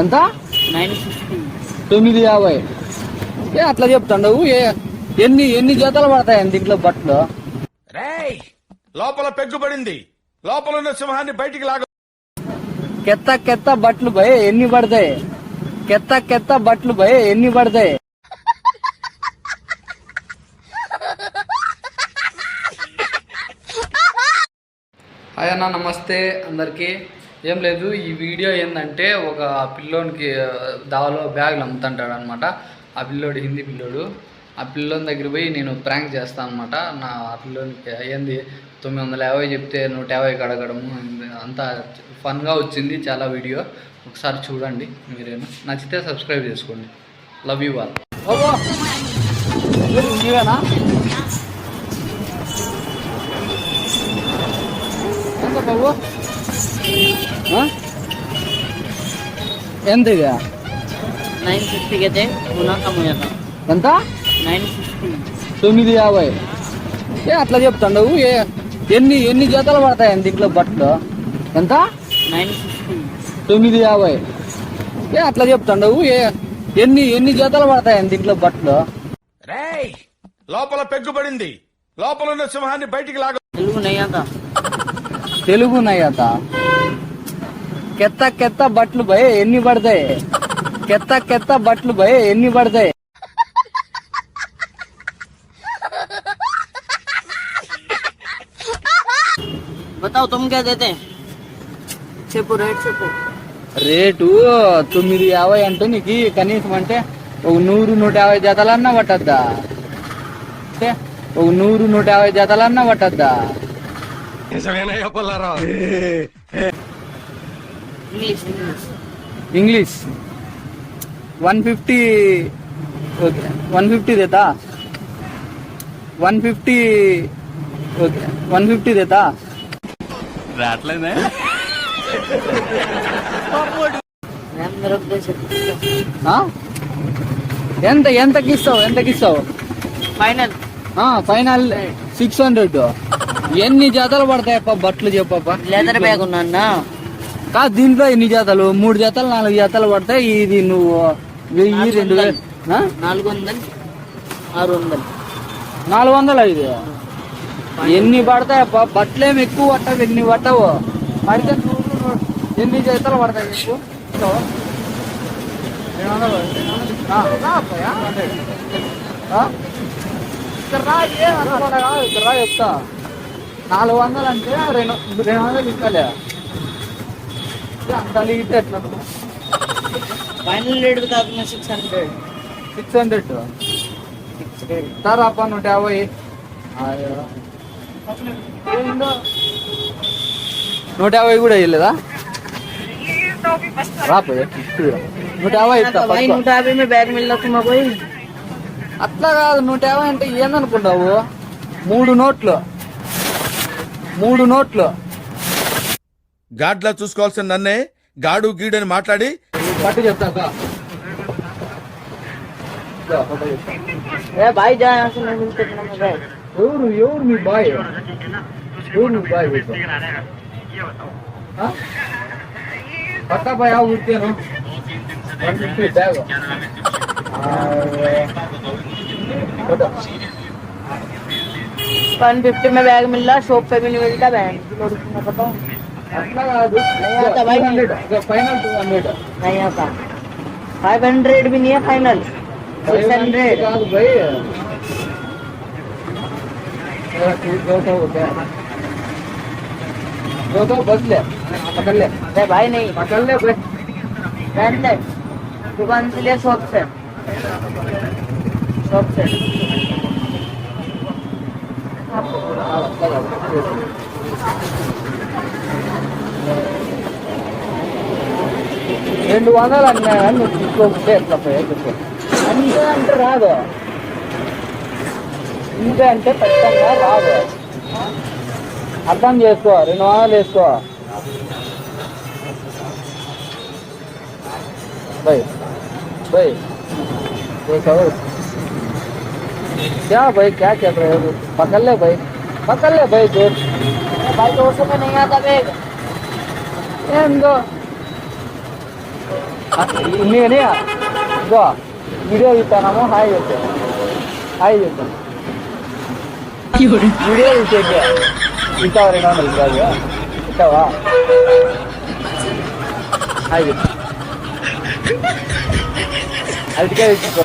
ఎంత? తొమ్మిది యాభై. ఏ అట్లా చెప్తాండవు ఏ ఎన్ని ఎన్ని జతలు పడతాయి దీంట్లో బట్టలు? రేయ్ లోపల పెగ్గుపడింది లోపల ఉన్న సింహాన్ని బయటికి లాగ. కెత్త కెత్త బట్టలు భయ ఎన్ని పడతాయి? కెత్త కెత్త బట్టలు భయ ఎన్ని పడతాయి? హాయ్ అన్న నమస్తే అందరికీ. ఏం లేదు ఈ వీడియో ఏంటంటే ఒక పిల్లోనికి దావలో బ్యాగులు అమ్ముతుంటాడు అనమాట ఆ పిల్లోడు హిందీ పిల్లోడు. ఆ పిల్లోని దగ్గర పోయి నేను ప్రాంక్ చేస్తాను అనమాట నా ఆ పిల్లోనికి ఏంది తొమ్మిది వందల యాభై చెప్తే నూట యాభైకి అడగడము అంతా ఫన్గా వచ్చింది చాలా వీడియో. ఒకసారి చూడండి మీరేను నచ్చితే సబ్స్క్రైబ్ చేసుకోండి. లవ్ యూ నీవేనా ఎంత బాబు? ఎంత ఇది నైన్ ఫిఫ్టీకి అయితే ఎంత నైన్ ఫిఫ్టీ తొమ్మిది యాభై ఏ అట్లా చెప్తాండవు ఏ ఎన్ని ఎన్ని జతలు పడతాయి దీంట్లో బట్టలు ఎంత నైన్ ఫిఫ్టీ తొమ్మిది యాభై ఏ అట్లా చెప్తాండవు ఏ ఎన్ని ఎన్ని జతలు పడతాయి దీంట్లో బట్టలు రేయ్ లోపల పెగ్గుపడింది లోపల ఉన్న సింహాన్ని బయటికి లాగ తెలుగు నయ్యాక తెలుగు నయ్యత కెత్త కెత్త బట్టలు భయ ఎన్ని పడతాయి కెత్త కెత్త బట్టలు భయ ఎన్ని పడతాయి बताओ तुम क्या देते చెప్పు రేట్ చెప్పు రేటు తొమ్మిది యాభై అంటే నీకు కనీసం అంటే ఒక నూరు నూట యాభై జతలన్నా పట్టద్దా అంటే ఒక నూరు నూట యాభై జతలన్నా పట్టద్దా English English English one fifty okay one fifty దేతా one fifty okay one fifty దేతా ఆ? ఎంత ఎంతకి ఇస్తావు ఎంతకి ఇస్తావు? ఫైనల్ ఫైనల్ సిక్స్ హండ్రెడ్ ఎన్ని జతలు పడతాయప్ప బట్టలు చెప్పప్ప? లెదర్ బ్యాగ్ ఉన్నా కాదు దీంట్లో ఎన్ని జతలు? మూడు జతలు నాలుగు జతలు పడతాయి. ఇది నువ్వు వెయ్యి రెండు వేలు? నాలుగు వందలు ఆరు వందలు. నాలుగు వందలు ఐదు. ఎన్ని పడతాయప్ప బట్టలేం ఎక్కువ పట్టవు ఎన్ని పట్టవు? పడితే ఎన్ని జతలు పడతాయి ఎక్కువ ఇక్కడ రా చెప్తా. నాలుగు వందలు అంటే రెండు రెండు వందలు ఇక్కలే సిక్స్ హండ్రెడ్. Six hundred. ఇస్తారా నూట యాభై. నూట యాభై కూడా వేయలేదా నూట యాభై నూట యాభై బ్యాగ్ పోయి? అట్లా కాదు నూట యాభై అంటే ఏందనుకుంటావు మూడు నోట్లు. మూడు నోట్లు. గాడ్లా చూసుకోవాల్సిన నన్నే గాడు గీడని మాట్లాడి పట్టు చెప్తా అక్క. ఇదో, ఫోటో చెప్తా. ए भाई जा यहाँ से नहीं मिलते इतना में बैग ఎవరు ఎవరు మీ బాయ్ ఎవరు మీ బాయ్ వీళ్ళు? ఆ? పక్కా బాయ్ ఆ ఊరికేను one fifty bag photo one fifty में बैग मिल रहा शॉप पे भी नहीं मिलता बैग मैं बताऊँ అట్లా కాదు नहीं आता भाई హండ్రెడ్ ఫైనల్ టూ హండ్రెడ్ नहीं आता फाइव हंड्रेड भी नहीं है फाइनल सिक्स हंड्रेड కాదు భయ్ दो सौ हो गया दो सौ बस ले पकड़ ले अरे भाई नहीं पकड़ ले भाई बैठ ले दुकान से ले शॉप से शॉप से రెండు వందలు అన్నా కానీ నువ్వు తీసుకోకుంటే ఎట్లా పోయా చెప్పు అంతే అంటే రాదు ఇంతే అంటే ఖచ్చితంగా రాదు అర్థం చేసుకో రెండు వందలు వేసుకో भाई भाई देखो क्या भाई क्या कर रहे हो पकड़ ले भाई पकड़ ले भाई जोर भाई दो सौ में नहीं आता बैग ఏందో ఇన్ని కానీ ఇదో వీడియో ఇస్తాము హాయ్ చెప్పాను హాయ్ చెప్పాను వీడియో ఇచ్చేకి ఇస్తావా రెండు వందలు? కాదు ఇస్తావా? హాయ్ చెప్పు అరటికాయ తెచ్చుకో.